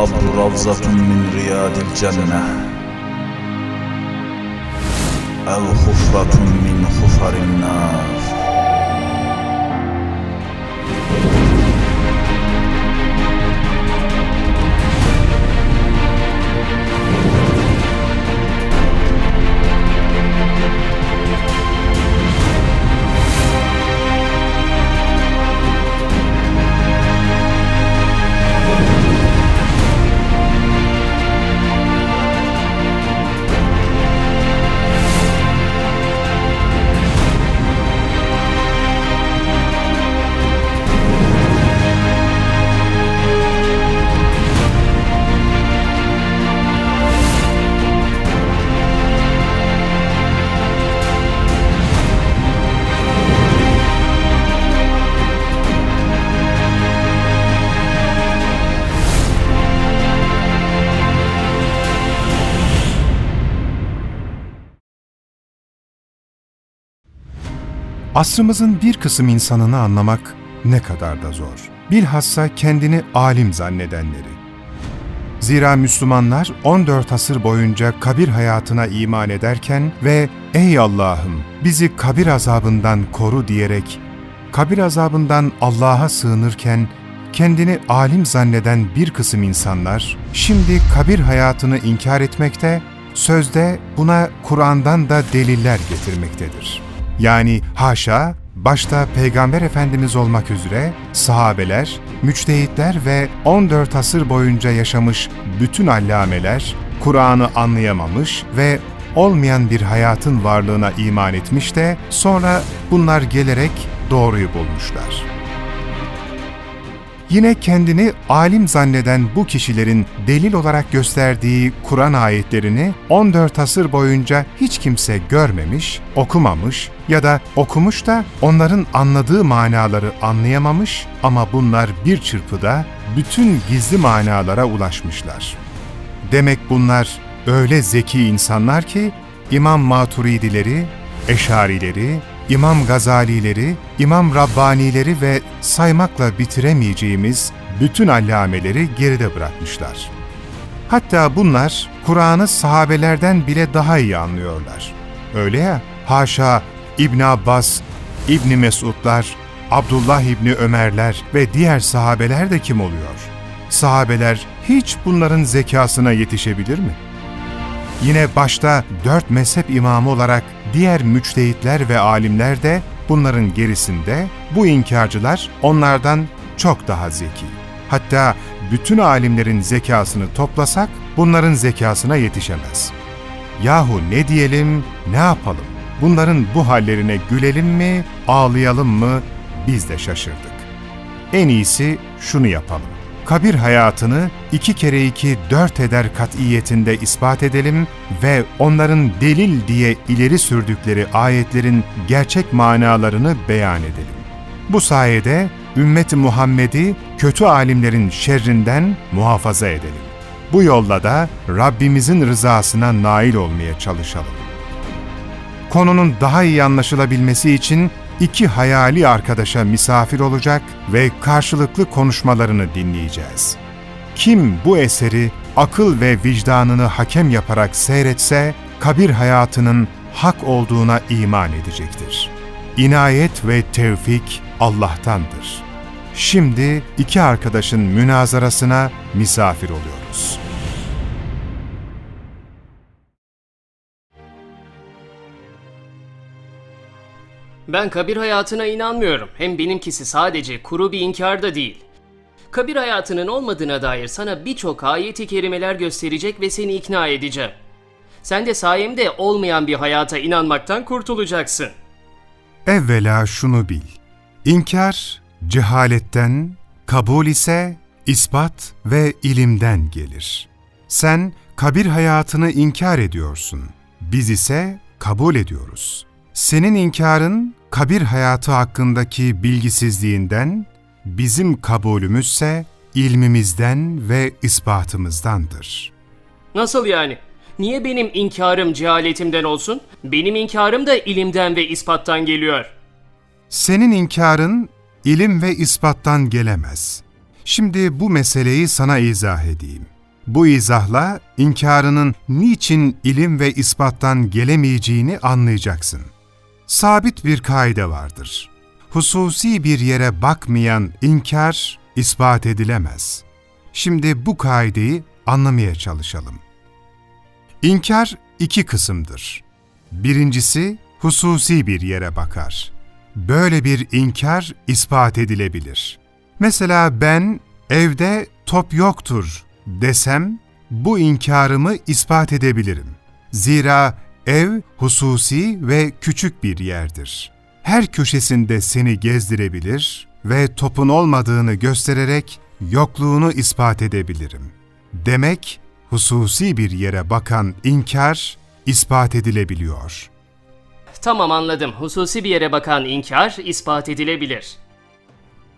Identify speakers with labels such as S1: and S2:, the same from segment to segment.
S1: القبر روضة من رياض الجنة أو حفرة من حفر النار.
S2: Asrımızın bir kısım insanını anlamak ne kadar da zor. Bilhassa kendini alim zannedenleri. Zira Müslümanlar 14 asır boyunca kabir hayatına iman ederken ve ''Ey Allah'ım bizi kabir azabından koru'' diyerek kabir azabından Allah'a sığınırken kendini alim zanneden bir kısım insanlar şimdi kabir hayatını inkar etmekte, sözde buna Kur'an'dan da deliller getirmektedir. Yani haşa, başta Peygamber Efendimiz olmak üzere sahabeler, müçtehitler ve 14 asır boyunca yaşamış bütün allameler, Kur'an'ı anlayamamış ve olmayan bir hayatın varlığına iman etmiş de sonra bunlar gelerek doğruyu bulmuşlar. Yine kendini alim zanneden bu kişilerin delil olarak gösterdiği Kur'an ayetlerini 14 asır boyunca hiç kimse görmemiş, okumamış ya da okumuş da onların anladığı manaları anlayamamış ama bunlar bir çırpıda bütün gizli manalara ulaşmışlar. Demek bunlar öyle zeki insanlar ki İmam Maturidileri, Eşarileri, İmam Gazalileri, İmam Rabbanileri ve saymakla bitiremeyeceğimiz bütün allameleri geride bırakmışlar. Hatta bunlar Kur'an'ı sahabelerden bile daha iyi anlıyorlar. Öyle ya, haşa İbn Abbas, İbni Mesudlar, Abdullah İbni Ömerler ve diğer sahabeler de kim oluyor? Sahabeler hiç bunların zekasına yetişebilir mi? Yine başta dört mezhep imamı olarak diğer müçtehitler ve alimler de bunların gerisinde bu inkarcılar onlardan çok daha zeki. Hatta bütün alimlerin zekasını toplasak bunların zekasına yetişemez. Yahu ne diyelim, ne yapalım? Bunların bu hallerine gülelim mi, ağlayalım mı biz de şaşırdık. En iyisi şunu yapalım. Kabir hayatını iki kere iki dört eder katiyetinde ispat edelim ve onların delil diye ileri sürdükleri ayetlerin gerçek manalarını beyan edelim. Bu sayede ümmeti Muhammed'i kötü alimlerin şerrinden muhafaza edelim. Bu yolla da Rabbimizin rızasına nail olmaya çalışalım. Konunun daha iyi anlaşılabilmesi için iki hayali arkadaşa misafir olacak ve karşılıklı konuşmalarını dinleyeceğiz. Kim bu eseri akıl ve vicdanını hakem yaparak seyretse, kabir hayatının hak olduğuna iman edecektir. İnayet ve tevfik Allah'tandır. Şimdi iki arkadaşın münazarasına misafir oluyoruz.
S3: Ben kabir hayatına inanmıyorum. Hem benimkisi sadece kuru bir inkar da değil. Kabir hayatının olmadığına dair sana birçok ayeti kerimeler gösterecek ve seni ikna edeceğim. Sen de sayemde olmayan bir hayata inanmaktan kurtulacaksın.
S2: Evvela şunu bil. İnkar, cehaletten, kabul ise ispat ve ilimden gelir. Sen kabir hayatını inkar ediyorsun. Biz ise kabul ediyoruz. Senin inkarın kabir hayatı hakkındaki bilgisizliğinden, bizim kabulümüzse ilmimizden ve ispatımızdandır.
S3: Nasıl yani? Niye benim inkarım cehaletimden olsun? Benim inkarım da ilimden ve ispattan geliyor.
S2: Senin inkarın ilim ve ispattan gelemez. Şimdi bu meseleyi sana izah edeyim. Bu izahla inkarının niçin ilim ve ispattan gelemeyeceğini anlayacaksın. Sabit bir kaide vardır. Hususi bir yere bakmayan inkar ispat edilemez. Şimdi bu kaideyi anlamaya çalışalım. İnkar iki kısımdır. Birincisi hususi bir yere bakar. Böyle bir inkar ispat edilebilir. Mesela ben evde top yoktur desem bu inkarımı ispat edebilirim. Zira ev hususi ve küçük bir yerdir. Her köşesinde seni gezdirebilir ve topun olmadığını göstererek yokluğunu ispat edebilirim. Demek hususi bir yere bakan inkar ispat edilebiliyor.
S3: Tamam anladım. Hususi bir yere bakan inkar ispat edilebilir.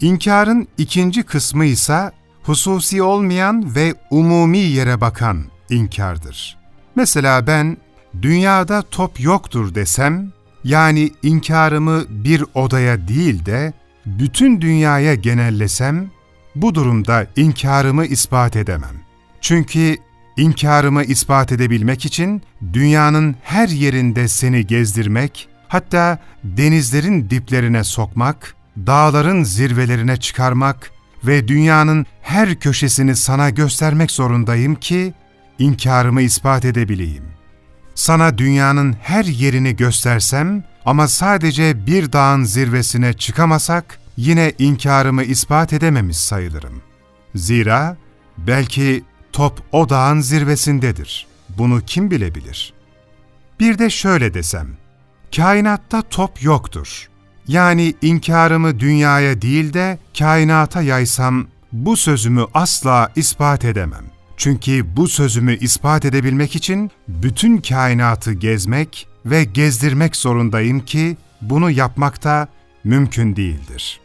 S2: İnkarın ikinci kısmı ise hususi olmayan ve umumi yere bakan inkardır. Mesela ben dünyada top yoktur desem, yani inkarımı bir odaya değil de bütün dünyaya genellesem, bu durumda inkarımı ispat edemem. Çünkü inkarımı ispat edebilmek için dünyanın her yerinde seni gezdirmek, hatta denizlerin diplerine sokmak, dağların zirvelerine çıkarmak ve dünyanın her köşesini sana göstermek zorundayım ki inkarımı ispat edebileyim. Sana dünyanın her yerini göstersem ama sadece bir dağın zirvesine çıkamasak yine inkarımı ispat edememiş sayılırım. Zira belki top o dağın zirvesindedir. Bunu kim bilebilir? Bir de şöyle desem, kainatta top yoktur. Yani inkarımı dünyaya değil de kainata yaysam bu sözümü asla ispat edemem. Çünkü bu sözümü ispat edebilmek için bütün kainatı gezmek ve gezdirmek zorundayım ki bunu yapmakta mümkün değildir.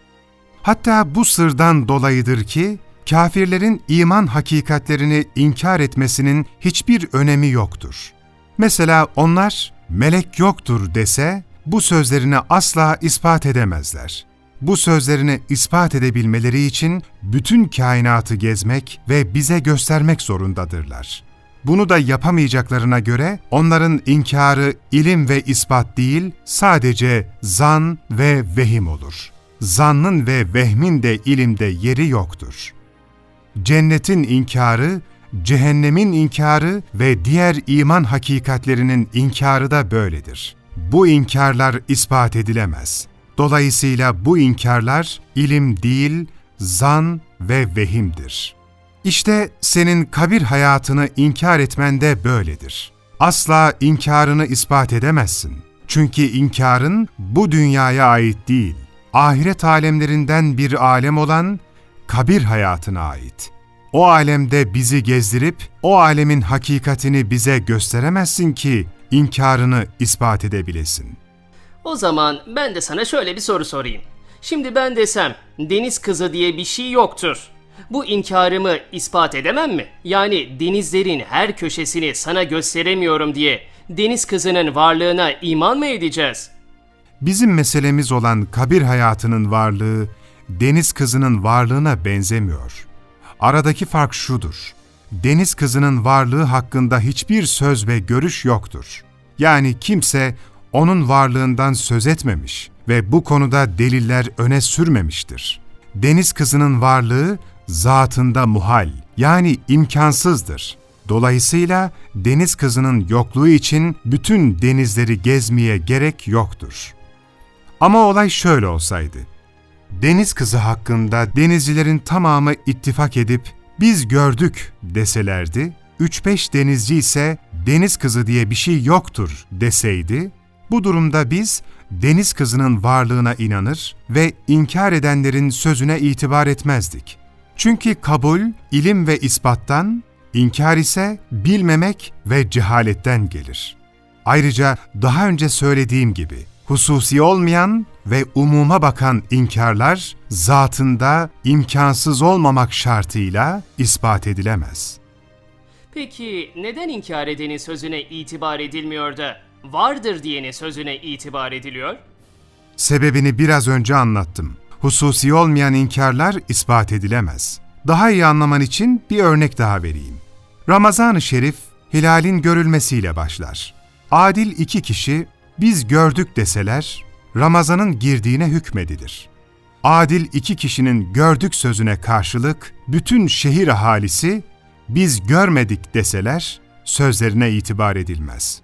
S2: Hatta bu sırdan dolayıdır ki kafirlerin iman hakikatlerini inkar etmesinin hiçbir önemi yoktur. Mesela onlar melek yoktur dese bu sözlerini asla ispat edemezler. Bu sözlerini ispat edebilmeleri için bütün kainatı gezmek ve bize göstermek zorundadırlar. Bunu da yapamayacaklarına göre onların inkarı ilim ve ispat değil, sadece zan ve vehim olur. Zannın ve vehmin de ilimde yeri yoktur. Cennetin inkarı, cehennemin inkarı ve diğer iman hakikatlerinin inkarı da böyledir. Bu inkarlar ispat edilemez. Dolayısıyla bu inkarlar ilim değil, zan ve vehimdir. İşte senin kabir hayatını inkar etmen de böyledir. Asla inkarını ispat edemezsin. Çünkü inkarın bu dünyaya ait değil, ahiret alemlerinden bir alem olan kabir hayatına ait. O alemde bizi gezdirip o alemin hakikatini bize gösteremezsin ki inkarını ispat edebilesin.
S3: O zaman ben de sana şöyle bir soru sorayım. Şimdi ben desem deniz kızı diye bir şey yoktur. Bu inkarımı ispat edemem mi? Yani denizlerin her köşesini sana gösteremiyorum diye deniz kızının varlığına iman mı edeceğiz?
S2: Bizim meselemiz olan kabir hayatının varlığı, deniz kızının varlığına benzemiyor. Aradaki fark şudur. Deniz kızının varlığı hakkında hiçbir söz ve görüş yoktur. Yani kimse onun varlığından söz etmemiş ve bu konuda deliller öne sürmemiştir. Deniz kızının varlığı zatında muhal yani imkansızdır. Dolayısıyla deniz kızının yokluğu için bütün denizleri gezmeye gerek yoktur. Ama olay şöyle olsaydı. Deniz kızı hakkında denizcilerin tamamı ittifak edip biz gördük deselerdi, 3-5 denizci ise deniz kızı diye bir şey yoktur deseydi, bu durumda biz deniz kızının varlığına inanır ve inkar edenlerin sözüne itibar etmezdik. Çünkü kabul, ilim ve ispattan, inkar ise bilmemek ve cehaletten gelir. Ayrıca daha önce söylediğim gibi, hususi olmayan ve umuma bakan inkarlar zatında imkansız olmamak şartıyla ispat edilemez.
S3: Peki neden inkar edenin sözüne itibar edilmiyor da vardır diyenin sözüne itibar ediliyor?
S2: Sebebini biraz önce anlattım. Hususi olmayan inkarlar ispat edilemez. Daha iyi anlaman için bir örnek daha vereyim. Ramazan-ı Şerif hilalin görülmesiyle başlar. Adil iki kişi biz gördük deseler Ramazan'ın girdiğine hükmedilir. Adil iki kişinin gördük sözüne karşılık bütün şehir ahalisi biz görmedik deseler sözlerine itibar edilmez.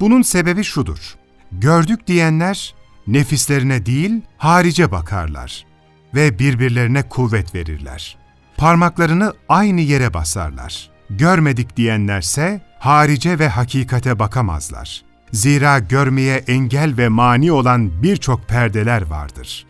S2: Bunun sebebi şudur. Gördük diyenler nefislerine değil harice bakarlar ve birbirlerine kuvvet verirler. Parmaklarını aynı yere basarlar. Görmedik diyenlerse harice ve hakikate bakamazlar. Zira görmeye engel ve mani olan birçok perdeler vardır.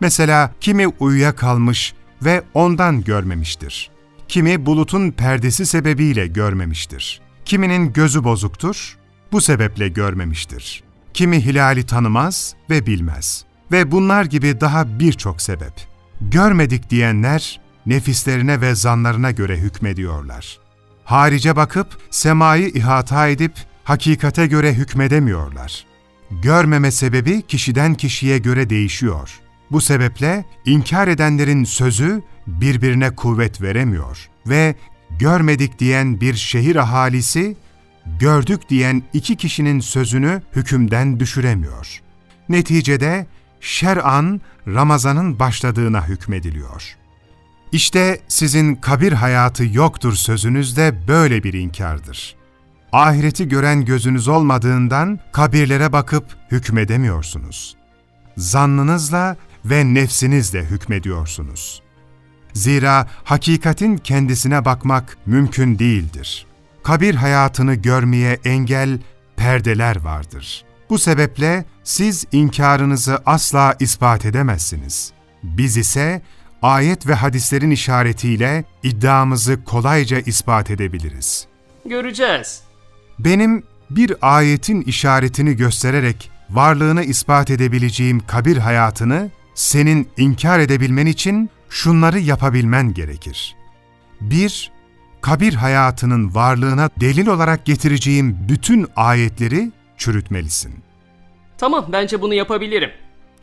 S2: Mesela kimi uyuyakalmış ve ondan görmemiştir. Kimi bulutun perdesi sebebiyle görmemiştir. Kiminin gözü bozuktur, bu sebeple görmemiştir. Kimi hilali tanımaz ve bilmez. Ve bunlar gibi daha birçok sebep. Görmedik diyenler nefislerine ve zanlarına göre hükmediyorlar. Harice bakıp semayı ihata edip hakikate göre hükmedemiyorlar. Görmeme sebebi kişiden kişiye göre değişiyor. Bu sebeple inkar edenlerin sözü birbirine kuvvet veremiyor ve görmedik diyen bir şehir ahalisi, gördük diyen iki kişinin sözünü hükümden düşüremiyor. Neticede şer'an Ramazan'ın başladığına hükmediliyor. İşte sizin kabir hayatı yoktur sözünüz de böyle bir inkardır. Ahireti gören gözünüz olmadığından kabirlere bakıp hükmedemiyorsunuz. Zannınızla ve nefsinizle hükmediyorsunuz. Zira hakikatin kendisine bakmak mümkün değildir. Kabir hayatını görmeye engel perdeler vardır. Bu sebeple siz inkarınızı asla ispat edemezsiniz. Biz ise ayet ve hadislerin işaretiyle iddiamızı kolayca ispat edebiliriz.
S3: Göreceğiz.
S2: Benim bir ayetin işaretini göstererek varlığını ispat edebileceğim kabir hayatını senin inkar edebilmen için şunları yapabilmen gerekir. 1. Kabir hayatının varlığına delil olarak getireceğim bütün ayetleri çürütmelisin.
S3: Tamam, bence bunu yapabilirim.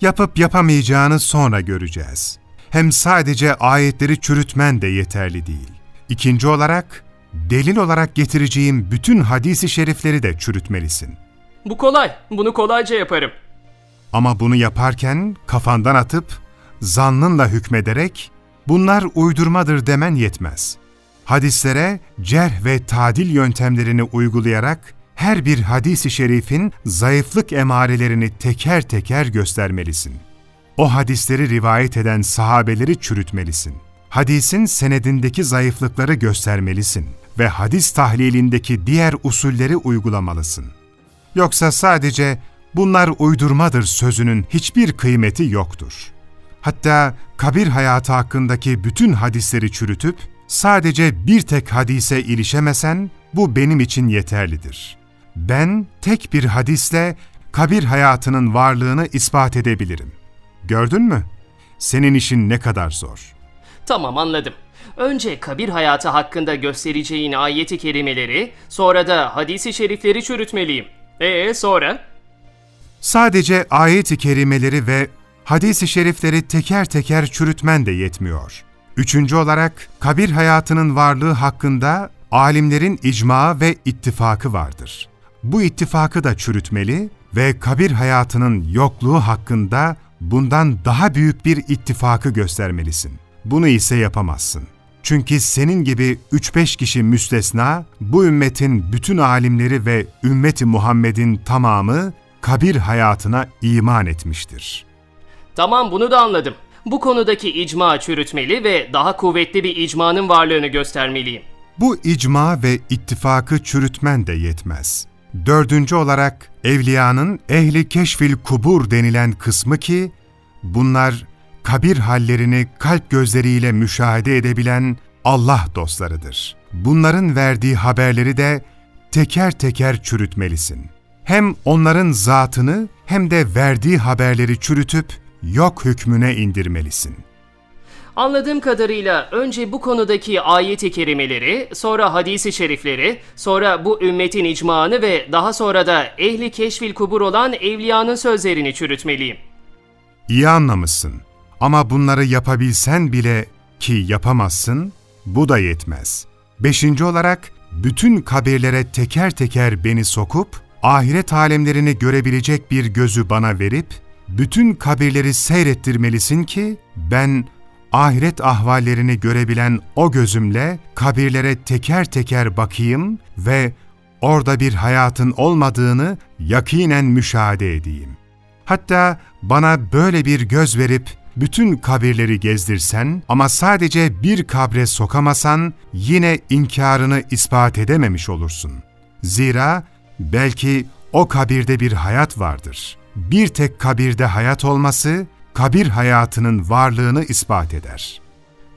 S2: Yapıp yapamayacağını sonra göreceğiz. Hem sadece ayetleri çürütmen de yeterli değil. İkinci olarak, delil olarak getireceğim bütün hadisi şerifleri de çürütmelisin.
S3: Bu kolay. Bunu kolayca yaparım.
S2: Ama bunu yaparken kafandan atıp, zannınla hükmederek, bunlar uydurmadır demen yetmez. Hadislere cerh ve tadil yöntemlerini uygulayarak, her bir hadisi şerifin zayıflık emarelerini teker teker göstermelisin. O hadisleri rivayet eden sahabeleri çürütmelisin. Hadisin senedindeki zayıflıkları göstermelisin ve hadis tahlilindeki diğer usulleri uygulamalısın. Yoksa sadece bunlar uydurmadır sözünün hiçbir kıymeti yoktur. Hatta kabir hayatı hakkındaki bütün hadisleri çürütüp sadece bir tek hadise ilişemesen bu benim için yeterlidir. Ben tek bir hadisle kabir hayatının varlığını ispat edebilirim. Gördün mü? Senin işin ne kadar zor.
S3: Tamam anladım. Önce kabir hayatı hakkında göstereceğin ayeti kerimeleri, sonra da hadisi şerifleri çürütmeliyim. Ee sonra?
S2: Sadece ayet-i kerimeleri ve hadis-i şerifleri teker teker çürütmen de yetmiyor. Üçüncü olarak kabir hayatının varlığı hakkında alimlerin icma ve ittifakı vardır. Bu ittifakı da çürütmeli ve kabir hayatının yokluğu hakkında bundan daha büyük bir ittifakı göstermelisin. Bunu ise yapamazsın. Çünkü senin gibi 3-5 kişi müstesna, bu ümmetin bütün alimleri ve ümmeti Muhammed'in tamamı kabir hayatına iman etmiştir.
S3: Tamam bunu da anladım. Bu konudaki icma çürütmeli ve daha kuvvetli bir icmanın varlığını göstermeliyim.
S2: Bu icma ve ittifakı çürütmen de yetmez. Dördüncü olarak evliyanın ehli keşfil kubur denilen kısmı ki, bunlar kabir hallerini kalp gözleriyle müşahede edebilen Allah dostlarıdır. Bunların verdiği haberleri de teker teker çürütmelisin. Hem onların zatını hem de verdiği haberleri çürütüp yok hükmüne indirmelisin.
S3: Anladığım kadarıyla önce bu konudaki ayeti kerimeleri, sonra hadisi şerifleri, sonra bu ümmetin icmanı ve daha sonra da ehli keşfil kubur olan evliyanın sözlerini çürütmeliyim.
S2: İyi anlamışsın. Ama bunları yapabilsen bile ki yapamazsın, bu da yetmez. Beşinci olarak bütün kabirlere teker teker beni sokup, ahiret alemlerini görebilecek bir gözü bana verip, bütün kabirleri seyrettirmelisin ki, ben ahiret ahvallerini görebilen o gözümle kabirlere teker teker bakayım ve orada bir hayatın olmadığını yakinen müşahede edeyim. Hatta bana böyle bir göz verip bütün kabirleri gezdirsen ama sadece bir kabre sokamasan yine inkarını ispat edememiş olursun. Zira belki o kabirde bir hayat vardır. Bir tek kabirde hayat olması kabir hayatının varlığını ispat eder.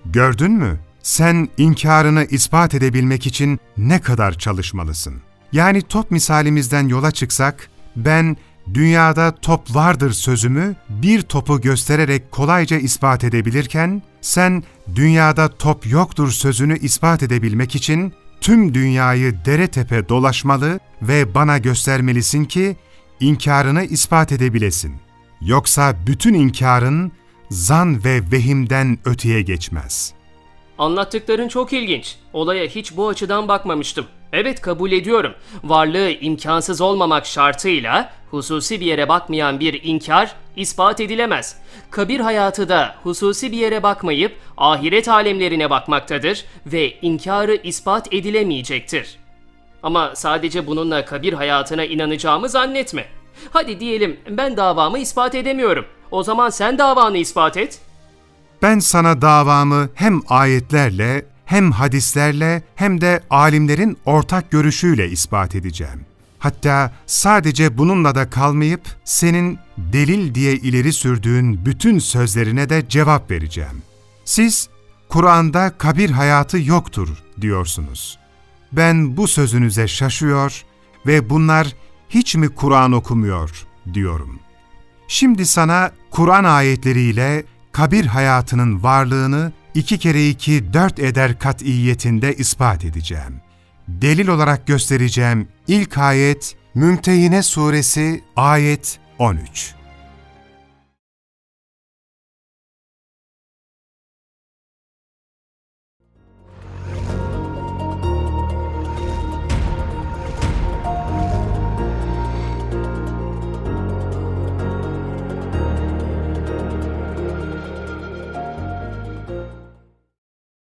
S2: Gördün mü? Sen inkarını ispat edebilmek için ne kadar çalışmalısın? Yani top misalimizden yola çıksak, ben dünyada top vardır sözümü bir topu göstererek kolayca ispat edebilirken, sen dünyada top yoktur sözünü ispat edebilmek için tüm dünyayı dere tepe dolaşmalı ve bana göstermelisin ki inkarını ispat edebilesin. Yoksa bütün inkarın zan ve vehimden öteye geçmez.''
S3: Anlattıkların çok ilginç. Olaya hiç bu açıdan bakmamıştım. Evet kabul ediyorum. Varlığı imkansız olmamak şartıyla hususi bir yere bakmayan bir inkar ispat edilemez. Kabir hayatı da hususi bir yere bakmayıp ahiret alemlerine bakmaktadır ve inkarı ispat edilemeyecektir. Ama sadece bununla kabir hayatına inanacağımı zannetme. Hadi diyelim ben davamı ispat edemiyorum. O zaman sen davanı ispat et.
S2: Ben sana davamı hem ayetlerle, hem hadislerle, hem de alimlerin ortak görüşüyle ispat edeceğim. Hatta sadece bununla da kalmayıp senin delil diye ileri sürdüğün bütün sözlerine de cevap vereceğim. Siz Kur'an'da kabir hayatı yoktur diyorsunuz. Ben bu sözünüze şaşıyor ve bunlar hiç mi Kur'an okumuyor diyorum. Şimdi sana Kur'an ayetleriyle kabir hayatının varlığını iki kere iki dört eder kat'iyetinde ispat edeceğim. Delil olarak göstereceğim ilk ayet Mümtehine Suresi ayet 13.